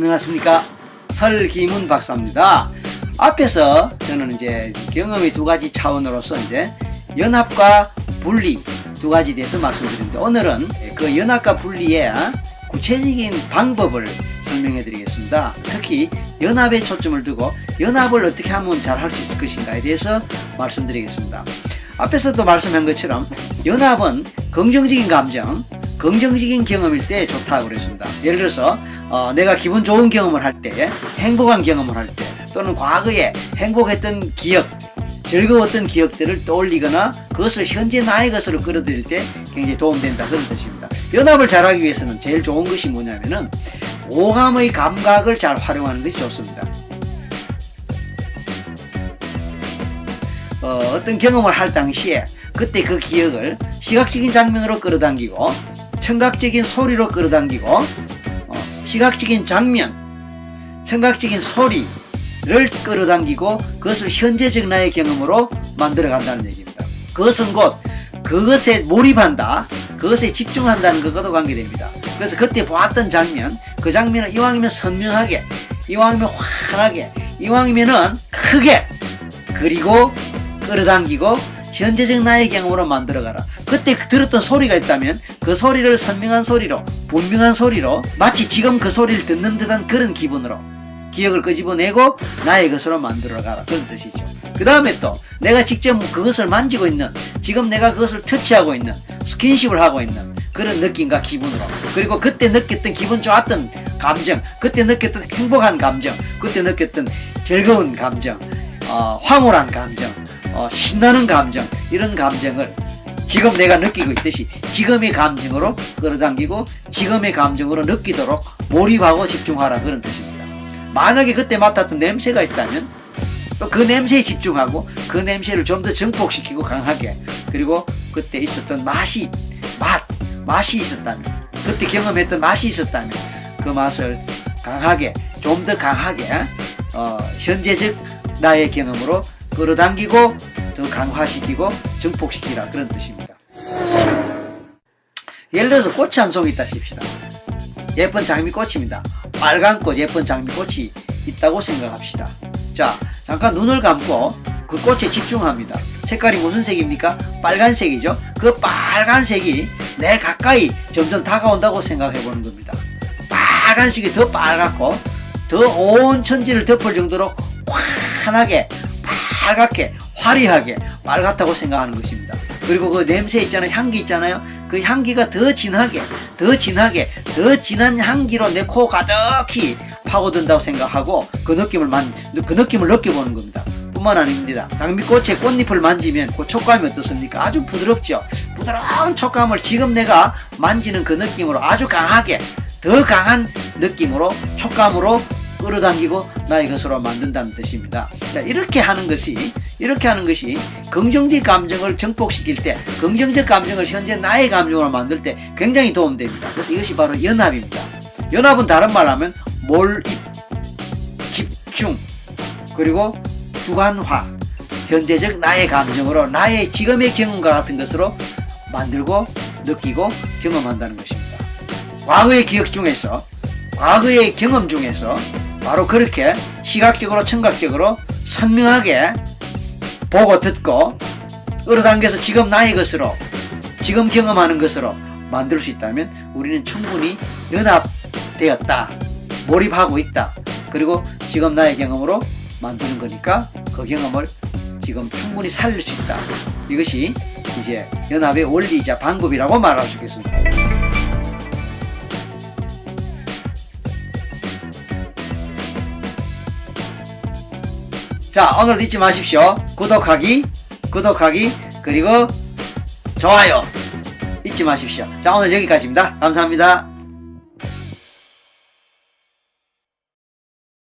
안녕하십니까 설기문 박사입니다. 앞에서 저는 이제 경험의 두 가지 차원으로서 이제 연합과 분리 두 가지 대해서 말씀드렸는데 오늘은 그 연합과 분리의 구체적인 방법을 설명해 드리겠습니다. 특히 연합에 초점을 두고 연합을 어떻게 하면 잘 할 수 있을 것인가에 대해서 말씀드리겠습니다. 앞에서도 말씀한 것처럼 연합은 긍정적인 감정, 긍정적인 경험일 때 좋다고 그랬습니다. 예를 들어서 어, 내가 기분 좋은 경험을 할 때, 행복한 경험을 할 때, 또는 과거에 행복했던 기억, 즐거웠던 기억들을 떠올리거나 그것을 현재 나의 것으로 끌어들일 때 굉장히 도움된다 그런 뜻입니다. 연합을 잘하기 위해서는 제일 좋은 것이 뭐냐면은 오감의 감각을 잘 활용하는 것이 좋습니다. 어, 어떤 경험을 할 당시에 그때 그 기억을 시각적인 장면으로 끌어당기고 청각적인 소리로 끌어당기고 어, 시각적인 장면, 청각적인 소리를 끌어당기고 그것을 현재적 나의 경험으로 만들어 간다는 얘기입니다. 그것은 곧 그것에 몰입한다, 그것에 집중한다는 것과도 관계됩니다. 그래서 그때 보았던 장면, 그 장면을 이왕이면 선명하게, 이왕이면 환하게, 이왕이면은 크게, 그리고 끌어당기고 현재적 나의 경험으로 만들어가라. 그때 들었던 소리가 있다면 그 소리를 선명한 소리로, 분명한 소리로 마치 지금 그 소리를 듣는 듯한 그런 기분으로 기억을 끄집어내고 나의 것으로 만들어 가라. 그런 뜻이죠. 그 다음에 또 내가 직접 그것을 만지고 있는, 지금 내가 그것을 터치하고 있는, 스킨십을 하고 있는 그런 느낌과 기분으로 그리고 그때 느꼈던 기분 좋았던 감정, 그때 느꼈던 행복한 감정, 그때 느꼈던 즐거운 감정, 어, 황홀한 감정, 어, 신나는 감정 이런 감정을 지금 내가 느끼고 있듯이 지금의 감정으로 끌어당기고 지금의 감정으로 느끼도록 몰입하고 집중하라 그런 뜻입니다. 만약에 그때 맡았던 냄새가 있다면 또그 냄새에 집중하고 그 냄새를 좀 더 증폭시키고 강하게 그리고 그때 있었던 맛이 맛 맛이 있었다면 그때 경험했던 맛이 있었다면 그 맛을 강하게 좀 더 강하게 어, 현재적 나의 경험으로 끌어당기고 더 강화시키고 증폭시키라 그런 뜻입니다. 예를 들어서 꽃이 한 송이 있다 칩시다. 예쁜 장미꽃입니다. 빨간 꽃 예쁜 장미꽃이 있다고 생각합시다. 자 잠깐 눈을 감고 그 꽃에 집중합니다. 색깔이 무슨 색입니까? 빨간색이죠. 그 빨간색이 내 가까이 점점 다가온다고 생각해 보는 겁니다. 빨간색이 더 빨갛고 더 온 천지를 덮을 정도로 환하게 빨갛게 화려하게 빨갛다고 생각하는 것입니다. 그리고 그 냄새 있잖아요. 향기 있잖아요. 그 향기가 더 진하게, 더 진하게, 더 진한 향기로 내 코 가득히 파고든다고 생각하고 그 느낌을 만, 그 느낌을 느껴보는 겁니다. 뿐만 아닙니다. 장미꽃의 꽃잎을 만지면 그 촉감이 어떻습니까? 아주 부드럽죠. 부드러운 촉감을 지금 내가 만지는 그 느낌으로 아주 강하게, 더 강한 느낌으로, 촉감으로 끌어당기고 나의 것으로 만든다는 뜻입니다. 자, 이렇게 하는 것이 이렇게 하는 것이 긍정적 감정을 증폭시킬 때 긍정적 감정을 현재 나의 감정으로 만들 때 굉장히 도움됩니다. 그래서 이것이 바로 연합입니다. 연합은 다른 말로 하면 몰입, 집중, 그리고 주관화, 현재적 나의 감정으로 나의 지금의 경험과 같은 것으로 만들고 느끼고 경험한다는 것입니다. 과거의 기억 중에서 과거의 경험 중에서 바로 그렇게 시각적으로 청각적으로 선명하게 보고 듣고 끌어당겨서 지금 나의 것으로 지금 경험하는 것으로 만들 수 있다면 우리는 충분히 연합되었다 몰입하고 있다 그리고 지금 나의 경험으로 만드는 거니까 그 경험을 지금 충분히 살릴 수 있다 이것이 이제 연합의 원리이자 방법이라고 말할 수 있겠습니다. 자, 오늘 잊지 마십시오. 구독하기, 구독하기, 그리고 좋아요 잊지 마십시오. 자, 오늘 여기까지입니다. 감사합니다.